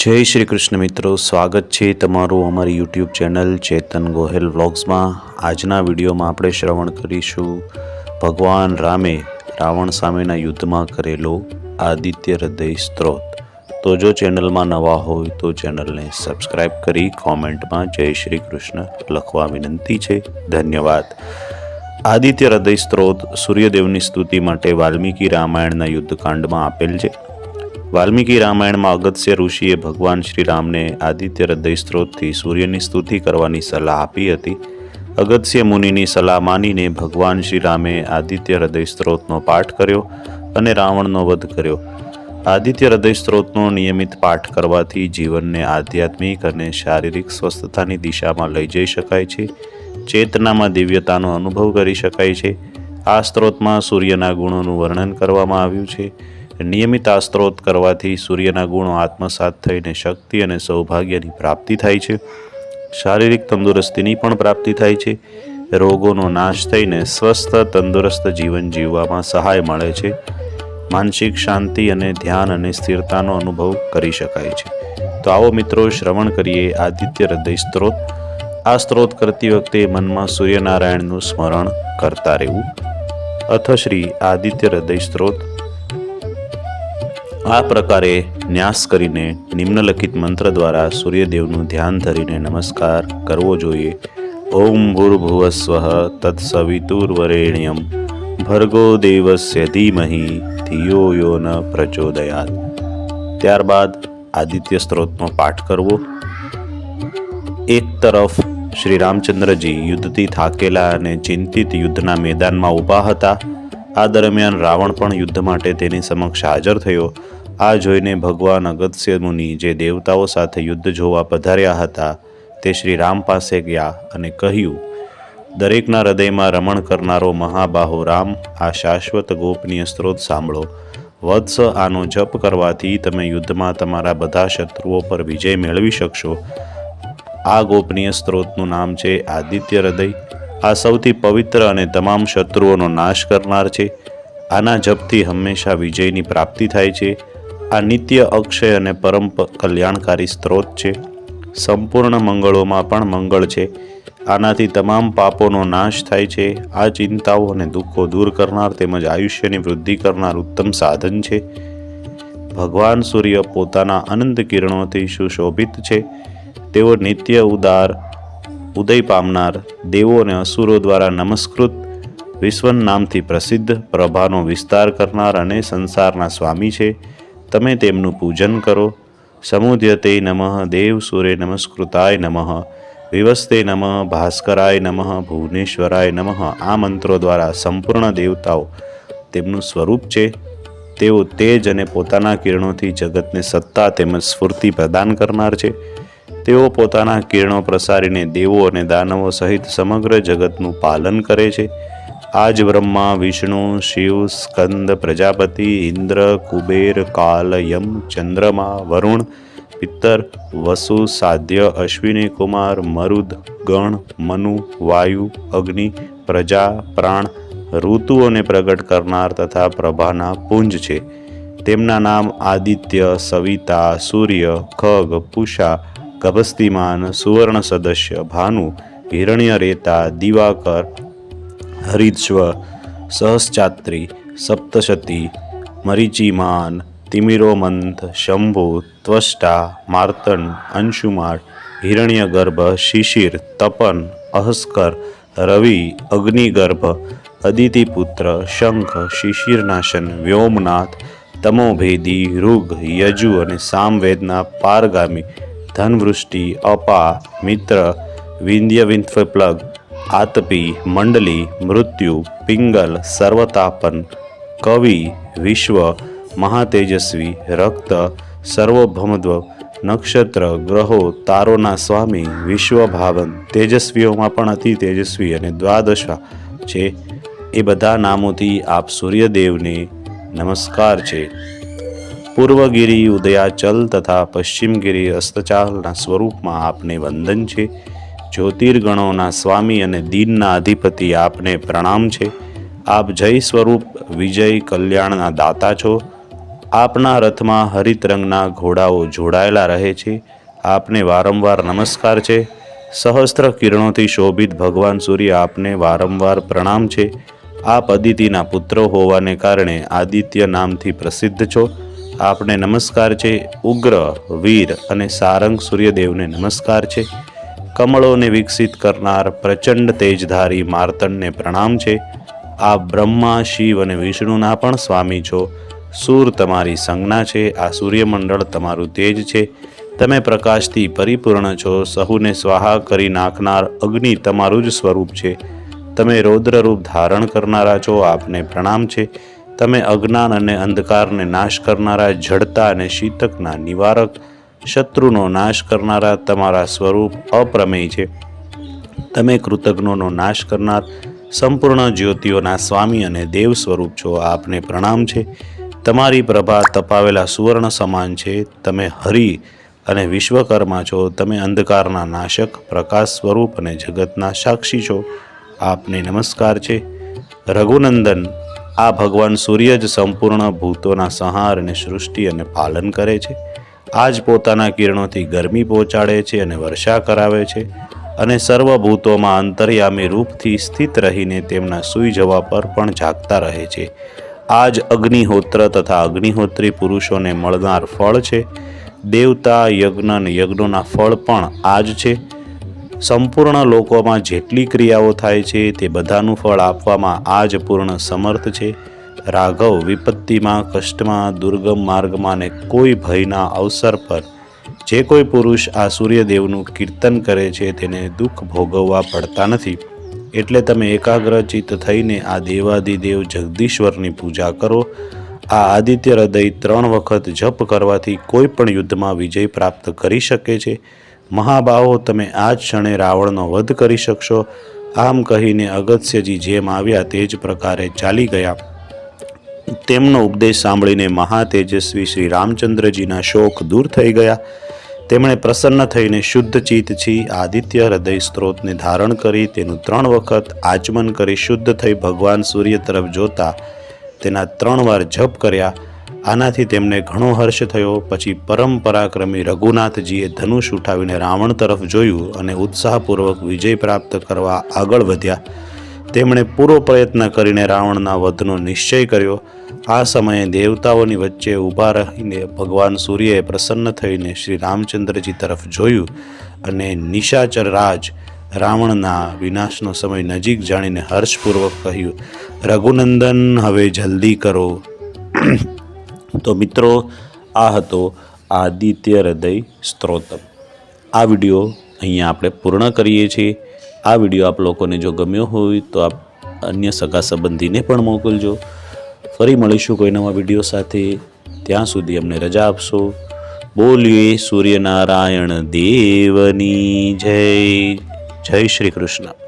જય શ્રી કૃષ્ણ મિત્રો, સ્વાગત છે તમારું અમારી યુટ્યુબ ચેનલ ચેતન ગોહેલ વ્લોગ્સમાં. આજના વિડીયોમાં આપણે શ્રવણ કરીશું ભગવાન રામે રાવણ સામેના યુદ્ધમાં કરેલો આદિત્ય હૃદય સ્ત્રોત. તો જો ચેનલમાં નવા હોય તો ચેનલને સબસ્ક્રાઈબ કરી કોમેન્ટમાં જય શ્રી કૃષ્ણ લખવા વિનંતી છે. ધન્યવાદ. આદિત્ય હૃદય સ્ત્રોત સૂર્યદેવની સ્તુતિ માટે વાલ્મીકી રામાયણના યુદ્ધકાંડમાં આપેલ છે. વાલ્મીકી રામાયણમાં અગત્ય ઋષિએ ભગવાન શ્રી રામને આદિત્ય હૃદય સ્ત્રોતથી સૂર્યની સ્તુતિ કરવાની સલાહ આપી હતી. અગત્ય મુનિની સલાહ માનીને ભગવાન શ્રી રામે આદિત્ય હૃદય સ્ત્રોતનો પાઠ કર્યો અને રાવણનો વધ કર્યો. આદિત્ય હૃદય સ્ત્રોતનો નિયમિત પાઠ કરવાથી જીવનને આધ્યાત્મિક અને શારીરિક સ્વસ્થતાની દિશામાં લઈ જઈ શકાય છે. ચેતનામાં દિવ્યતાનો અનુભવ કરી શકાય છે. આ સ્ત્રોતમાં સૂર્યના ગુણોનું વર્ણન કરવામાં આવ્યું છે. નિયમિત આ સ્ત્રોત કરવાથી સૂર્યના ગુણો આત્મસાત થઈને શક્તિ અને સૌભાગ્યની પ્રાપ્તિ થાય છે. શારીરિક તંદુરસ્તીની પણ પ્રાપ્તિ થાય છે. રોગોનો નાશ થઈને સ્વસ્થ, તંદુરસ્ત જીવન જીવવામાં સહાય મળે છે. માનસિક શાંતિ અને ધ્યાન અને સ્થિરતાનો અનુભવ કરી શકાય છે. તો આવો મિત્રો શ્રવણ કરીએ આદિત્ય હૃદય સ્ત્રોત. આ સ્ત્રોત કરતી વખતે મનમાં સૂર્યનારાયણનું સ્મરણ કરતા રહેવું. અથ શ્રી આદિત્ય હૃદય સ્ત્રોત. આ પ્રકારે ન્યાસ કરીને નિમ્નલિખિત મંત્ર દ્વારા સૂર્યદેવનું ધ્યાન ધરીને નમસ્કાર કરવો જોઈએ. ઓમ ભૂર્ભુવસ્વ તત્સવિતુર્વરેણ્યમ. ભર્ગો દેવસ્ય ધીમહી ધિયો યો ન પ્રચોદયાત. ત્યારબાદ આદિત્ય સ્ત્રોતનો પાઠ કરવો. એક તરફ શ્રી રામચંદ્રજી યુદ્ધથી થાકેલા અને ચિંતિત યુદ્ધના મેદાનમાં ઊભા હતા. આ દરમિયાન રાવણ પણ યુદ્ધ માટે તેની સમક્ષ હાજર થયો. આ જોઈને ભગવાન અગત્ય મુનિ જે દેવતાઓ સાથે યુદ્ધ જોવા પધાર્યા હતા, તે શ્રી રામ પાસે ગયા અને કહ્યું, દરેકના હૃદયમાં રમણ કરનારો મહાબાહો રામ, આ શાશ્વત ગોપનીય સ્ત્રોત સાંભળો. વત્સ આનો જપ કરવાથી તમે યુદ્ધમાં તમારા બધા શત્રુઓ પર વિજય મેળવી શકશો. આ ગોપનીય સ્ત્રોતનું નામ છે આદિત્ય હૃદય. આ સૌથી પવિત્ર અને તમામ શત્રુઓનો નાશ કરનાર છે. આના જપથી હંમેશા વિજયની પ્રાપ્તિ થાય છે. આ નિત્ય અક્ષય અને પરમ કલ્યાણકારી સ્ત્રોત છે. સંપૂર્ણ મંગળોમાં પણ મંગળ છે. આનાથી તમામ પાપોનો નાશ થાય છે. આ ચિંતાઓ અને દુઃખો દૂર કરનાર તેમજ આયુષ્યની વૃદ્ધિ કરનાર ઉત્તમ સાધન છે. ભગવાન સૂર્ય પોતાના અનંત કિરણોથી સુશોભિત છે. તેઓ નિત્ય ઉદાર, ઉદય પામનાર દેવો અને અસુરો દ્વારા નમસ્કૃત, વિશ્વન નામથી પ્રસિદ્ધ, પ્રભાનો વિસ્તાર કરનાર અને સંસારના સ્વામી છે. તમે તેમનું પૂજન કરો. સમુદ્યતે નમઃ દેવ સૂર્ય નમસ્કૃતાય નમઃ, વિવસ્તે નમઃ, ભાસ્કરાય નમઃ, ભુવનેશ્વરાય નમઃ, આ મંત્રો દ્વારા સંપૂર્ણ દેવતાઓ તેમનું સ્વરૂપ છે. તેઓ તેજ અને પોતાના કિરણોથી જગતને સત્તા તેમજ સ્ફૂર્તિ પ્રદાન કરનાર છે. તેઓ પોતાના કિરણો પ્રસારીને દેવો અને દાનવો સહિત સમગ્ર જગતનું પાલન કરે છે. આજ બ્રહ્મા, વિષ્ણુ, શિવ, સ્કંદ, પ્રજાપતિ, ઇન્દ્ર, કુબેર કાલ યમ ચંદ્રમા, વરુણ, પિત્તર, વસુ, સાધ્ય, અશ્વિની કુમાર, મરુદ, ગણ, મનુ, વાયુ, અગ્નિ, પ્રજા, પ્રાણ, ઋતુઓને પ્રગટ કરનાર તથા પ્રભાના પુંજ છે. તેમના નામ આદિત્ય, સવિતા, સૂર્ય, ખગ, પુષા ગભસ્તિમાન સુવર્ણ સદસ્ય, ભાનુ, હિરણ્ય રેતા, દિવાકર હરિશ્વ સહસ્ચાત્રી સપ્તશતી, મરીચિમાન, તિમિરોમંથ, શંભુ, ત્વષ્ટા માર્તણ અંશુમાળ, હિરણ્યગર્ભ, શિશિર, તપન, અહસ્કર, રવિ, અગ્નિગર્ભ, અદિતિપુત્ર, શંખ, શિશિરનાશન, વ્યોમનાથ, તમોભેદી, ઋગ, યજુ અને સામવેદના, પારગામી, ધનવૃષ્ટિ, અપા, મિત્ર વિંધ્યવિંથ્વપ્લગ આતપી, મંડલી, મૃત્યુ, પિંગલ, સર્વતાપન, કવિ, વિશ્વ, મહાતેજસ્વી, રક્ત સર્વભમદ્વ નક્ષત્ર, ગ્રહો, તારોના સ્વામી, વિશ્વભાવન, તેજસ્વીઓમાં પણ અતિ તેજસ્વી અને દ્વાદશા છે. એ બધા નામોથી આપ સૂર્યદેવને નમસ્કાર છે. પૂર્વગીરી ઉદયાચલ તથા પશ્ચિમગીરી અસ્તચાલના સ્વરૂપમાં આપને વંદન છે. જ્યોતિર્ગણોના સ્વામી અને દીનના અધિપતિ આપને પ્રણામ છે. આપ જય સ્વરૂપ, વિજય કલ્યાણના દાતા છો. આપના રથમાં હરિત રંગના ઘોડાઓ જોડાયેલા રહે છે. આપને વારંવાર નમસ્કાર છે. સહસ્ત્ર કિરણોથી શોભિત ભગવાન સૂર્ય આપને વારંવાર પ્રણામ છે. આપ અદિતિના પુત્ર હોવાને કારણે આદિત્ય નામથી પ્રસિદ્ધ છો. આપને નમસ્કાર છે. ઉગ્ર, વીર અને સારંગ સૂર્યદેવને નમસ્કાર છે. કમળોને વિકસિત કરનાર પ્રચંડ તેજધારી માર્તંડને પ્રણામ છે. આ બ્રહ્મા, શિવ અને વિષ્ણુના પણ સ્વામી છો. સૂર તમારી સંજ્ઞા છે, આ સૂર્યમંડળ તમારું તેજ છે. તમે પ્રકાશથી પરિપૂર્ણ છો, સહુને સ્વાહા કરી નાખનાર અગ્નિ તમારું જ સ્વરૂપ છે. તમે રૌદ્રરૂપ ધારણ કરનારા છો, આપને પ્રણામ છે. તમે અજ્ઞાન અને અંધકારને નાશ કરનારા જડતા અને શીતકના નિવારક શત્રુનો નાશ કરનારા તમારા સ્વરૂપ અપ્રમેય છે. તમે કૃતજ્ઞોનો નાશ કરનાર સંપૂર્ણ જ્યોતિઓના સ્વામી અને દેવ સ્વરૂપ છો. આપને પ્રણામ છે. તમારી પ્રભા તપાવેલા સુવર્ણ સમાન છે. તમે હરિ અને વિશ્વકર્મા છો. તમે અંધકારના નાશક, પ્રકાશ સ્વરૂપ અને જગતના સાક્ષી છો. આપને નમસ્કાર છે. રઘુનંદન, આ ભગવાન સૂર્ય જ સંપૂર્ણ ભૂતોના સંહાર અને સૃષ્ટિ અને પાલન કરે છે. આ જ પોતાના કિરણોથી ગરમી પહોંચાડે છે અને વર્ષા કરાવે છે અને સર્વભૂતોમાં અંતર્યામી રૂપથી સ્થિત રહીને તેમના સૂઈ જવા પર પણ જાગતા રહે છે. આ જ અગ્નિહોત્ર તથા અગ્નિહોત્રી પુરુષોને મળનાર ફળ છે. દેવતા, યજ્ઞ અને યજ્ઞોના ફળ પણ આ જ છે. સંપૂર્ણ લોકોમાં જેટલી ક્રિયાઓ થાય છે તે બધાનું ફળ આપવામાં આ જ પૂર્ણ સમર્થ છે. રાઘવ વિપત્તિમાં, કષ્ટમાં, દુર્ગમ માર્ગમાં ને કોઈ ભયના અવસર પર જે કોઈ પુરુષ આ સૂર્યદેવનું કીર્તન કરે છે તેને દુઃખ ભોગવવા પડતા નથી. એટલે તમે એકાગ્રચિત થઈને આ દેવાદિદેવ જગદીશ્વરની પૂજા કરો. આ આદિત્ય હૃદય ત્રણ વખત જપ કરવાથી કોઈ પણ યુદ્ધમાં વિજય પ્રાપ્ત કરી શકે છે. મહાબાહો, તમે આ જ ક્ષણે રાવણનો વધ કરી શકશો. આમ કહીને અગત્યજી જેમ આવ્યા તે જ પ્રકારે ચાલી ગયા. તેમનો ઉપદેશ સાંભળીને મહાતેજસ્વી શ્રી રામચંદ્રજીના શોક દૂર થઈ ગયા. તેમણે પ્રસન્ન થઈને શુદ્ધ ચિત્તથી આદિત્ય હૃદય સ્ત્રોતને ધારણ કરી તેનું ત્રણ વખત આચમન કરી શુદ્ધ થઈ ભગવાન સૂર્ય તરફ જોતા તેના ત્રણ વાર જપ કર્યા. આનાથી તેમને ઘણો હર્ષ થયો. પછી પરમ પરાક્રમી રઘુનાથજીએ ધનુષ ઉઠાવીને રાવણ તરફ જોયું અને ઉત્સાહપૂર્વક વિજય પ્રાપ્ત કરવા આગળ વધ્યા. તેમણે પૂરો પ્રયત્ન કરીને રાવણના વધનો નિશ્ચય કર્યો. આ સમયે દેવતાઓની વચ્ચે ઊભા રહીને ભગવાન સૂર્યએ પ્રસન્ન થઈને શ્રી રામચંદ્રજી તરફ જોયું અને નિશાચર રાજ રાવણના વિનાશનો સમય નજીક જાણીને હર્ષપૂર્વક કહ્યું, રઘુનંદન, હવે જલ્દી કરો. તો મિત્રો, આ હતો આદિત્ય હૃદય સ્ત્રોતમ. આ વીડિયો અહીંયા આપણે પૂર્ણ કરીએ છીએ. આ વીડિયો આપ લોકોને જો ગમ્યો હોય તો આપ અન્ય સગા સંબંધીને પણ મોકલજો. ફરી મળીશું કોઈ નવા વીડિયો સાથે. ત્યાં સુધી અમને રજા આપશો. બોલીએ સૂર્યનારાયણ દેવની જય. જય શ્રી કૃષ્ણ.